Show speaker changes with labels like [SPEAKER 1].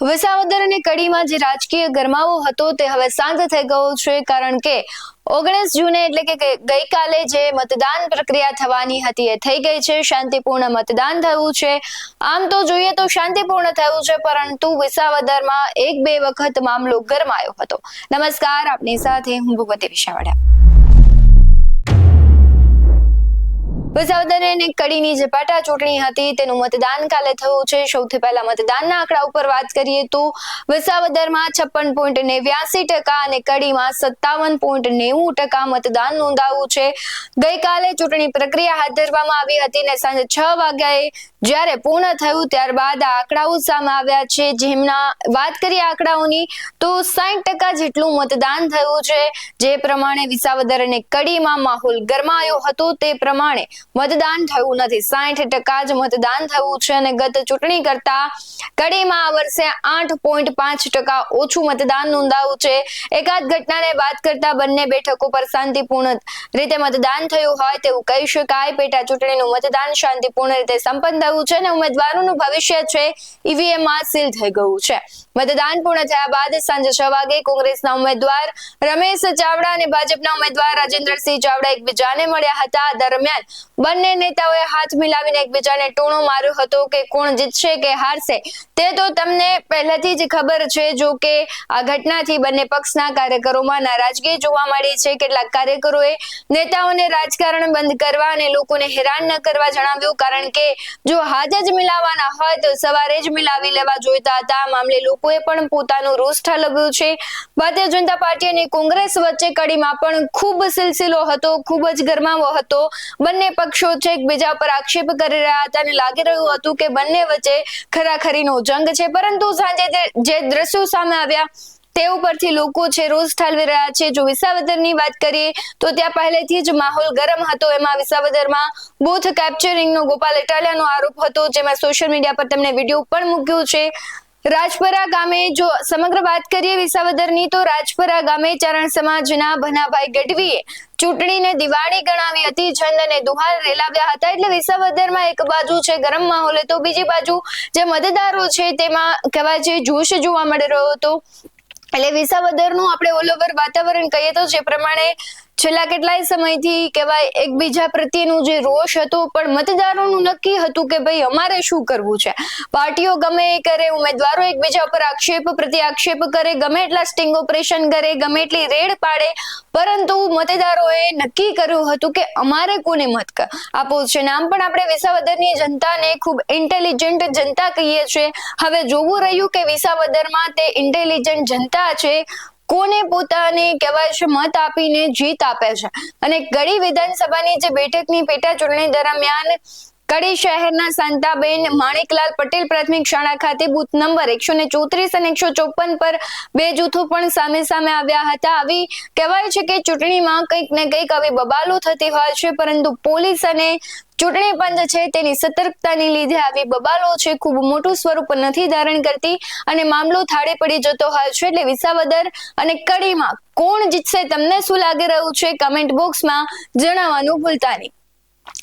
[SPEAKER 1] વિસાવદર અને કડીમાં જે રાજકીય ગરમાવો હતો તે હવે શાંત થઈ ગયો છે, કારણ કે ઓગણીસ જૂને એટલે કે ગઈકાલે જે મતદાન પ્રક્રિયા થવાની હતી એ થઈ ગઈ છે, શાંતિપૂર્ણ મતદાન થયું છે. આમ તો જોઈએ તો શાંતિપૂર્ણ થયું છે, પરંતુ વિસાવદરમાં એક બે વખત મામલો ગરમાયો હતો. નમસ્કાર, આપની સાથે હું ભૂપતિ વિશાવાડા વિસાવદર અને કડીની જે પેટા ચૂંટણી હતી તેનું મતદાન કાલે થયું છે. સૌથી પહેલા મતદાનના આંકડા ઉપર વાત કરીએ તો વિસાવદરમાં છપ્પન પોઈન્ટ નેવ્યાસી ટકા અને કડીમાં સત્તાવન પોઈન્ટ નેવું ટકા મતદાન નોંધાવું છે. ગઈકાલે ચૂંટણી પ્રક્રિયા હાથ ધરવામાં આવી હતી ને સાંજે છ વાગ્યાએ જ્યારે પૂર્ણ થયું ત્યારબાદ આ આંકડાઓ સામે આવ્યા છે. જેમના વાત કરીએ આંકડાઓની તો સાઈઠ ટકા જેટલું મતદાન થયું છે. જે પ્રમાણે વિસાવદર અને કડીમાં માહોલ ગરમાયો હતો તે પ્રમાણે મતદાન થયું નથી. સાઠ ટકા જ મતદાન થયું છે અને ગત ચૂંટણી કરતા કડીમાં આ વર્ષે આઠ પોઈન્ટ પાંચ ટકા ઓછું મતદાન નોંધાયું છે. એકાદ ઘટનાને વાત કરતા બંને બેઠકો પર શાંતિપૂર્ણ રીતે મતદાન થયું હોય તેવું કહી શકાય. પેટા ચૂંટણીનું મતદાન શાંતિપૂર્ણ રીતે સંપન્ન થયું છે અને ઉમેદવારોનું ભવિષ્ય છે ઈવીએમમાં સીલ થઈ ગયું છે. મતદાન પૂર્ણ થયા બાદ સાંજે છ વાગે કોંગ્રેસના ઉમેદવાર રમેશ ચાવડા અને ભાજપના ઉમેદવાર રાજેન્દ્રસિંહ ચાવડા એકબીજાને મળ્યા હતા. દરમિયાન બંને નેતાઓએ હાથ મિલાવીને એકબીજાને ટૂણો માર્યો હતો કે કોણ જીતશે કે હારશે, તે તો તમને પહેલાથી જ ખબર છે. જો કે આ ઘટનાથી બંને પક્ષના કાર્યકરોમાં નારાજગી જોવા મળી છે. કેટલાક કાર્યકરોએ નેતાઓને રાજકારણ બંધ કરવા અને લોકોને હેરાન ન કરવા જણાવ્યું, કારણ કે જો હાથ જ મિલાવવાના હોય તો સવારે જ મિલાવી લેવા જોઈતા હતા. મામલે લોકોએ પણ પોતાનું રોષ ઠાલવ્યું છે. ભારતીય જનતા પાર્ટી અને કોંગ્રેસ વચ્ચે કડીમાં પણ ખૂબ સિલસિલો હતો, ખૂબ જ ગરમાવો હતો. બંને પક્ષો છે, એકબીજા પર આક્ષેપ કરી રહ્યા હતા અને લાગી રહ્યું હતું કે બંને વચ્ચે ખરાખરીનો જંગ છે. પરંતુ સાંજે જે દ્રશ્યો સામે આવ્યા, તે ઉપરથી લોકો છે, રોજ ઠાલવી રહ્યા છે. જો વિસાવદરની વાત કરીએ, તો ત્યાં પહેલેથી જ માહોલ ગરમ હતો. એમાં વિસાવદરમાં બૂથ કેપ્ચરિંગનો ગોપાલ ઇટાલિયાનો આરોપ હતો, જેમાં સોશિયલ મીડિયા પર તેમણે વીડિયો પણ મૂક્યો છે. રાજપરા ગામે જો સમગ્ર વાત કરીએ વિસાવદરની, તો રાજપરા ગામે ચરણ સમાજના ભનાભાઈ ગઢવીએ ચૂંટણીને દિવાળી ગણાવી હતી અને દુહાર રેલાવ્યા હતા. એટલે વિસાવદરમાં એક બાજુ છે ગરમ માહોલ, તો બીજી બાજુ જે મતદારો છે તેમાં કહેવાય છે જોશ જોવા મળી રહ્યો હતો. એટલે વિસાવદરનું આપણે ઓલ ઓવર વાતાવરણ કહીએ તો જે પ્રમાણે છેલ્લા કેટલાય સમયથી કહેવાય એકબીજા પ્રત્યેનું જે રોષ હતો, પણ મતદારોનું નક્કી હતું કે ભાઈ અમારે શું કરવું છે? પાર્ટીઓ ગમે એ કરે, ઉમેદવારો એકબીજા પર આક્ષેપ પ્રતિ આક્ષેપ કરે, ગમે એટલા સ્ટિંગ ઓપરેશન કરે, ગમે એટલી રેડ પાડે, પરંતુ મતદારોએ નક્કી કર્યું હતું કે અમારે કોને મત આપવું છે. નામ પણ આપણે વિસાવદરની જનતાને ખૂબ ઇન્ટેલિજન્ટ જનતા કહીએ છીએ. હવે જોવું રહ્યું કે વિસાવદરમાં તે ઇન્ટેલિજન્ટ જનતા છે કોને પોતાને કહેવાય છે, મત આપીને જીત આપે છે. અને કડી વિધાનસભાની જે બેઠકની પેટા ચૂંટણી દરમિયાન કડી શહેરના સંતાબેન માણેકલાલ પટેલ પ્રાથમિક શાળા ખાતે બુથ નંબર એકસો ને ચોત્રીસ અને એકસો ચોપન પર બે જૂથો પણ સામે સામે આવ્યા હતા. આવી કહેવાય છે કે ચૂંટણીમાં કંઈક ને કંઈક આવી બબાલો થતી હોય છે, પરંતુ પોલીસ અને ચૂંટણી પંચ છે તેની સતર્કતાની લીધે આવી બબાલો છે ખૂબ મોટું સ્વરૂપ નથી ધારણ કરતી અને મામલો થાળે પડી જતો હોય છે. એટલે વિસાવદર અને કડીમાં કોણ જીતશે, તમને શું લાગી રહ્યું છે? કમેન્ટ બોક્સમાં જણાવવાનું ભૂલતા નહીં.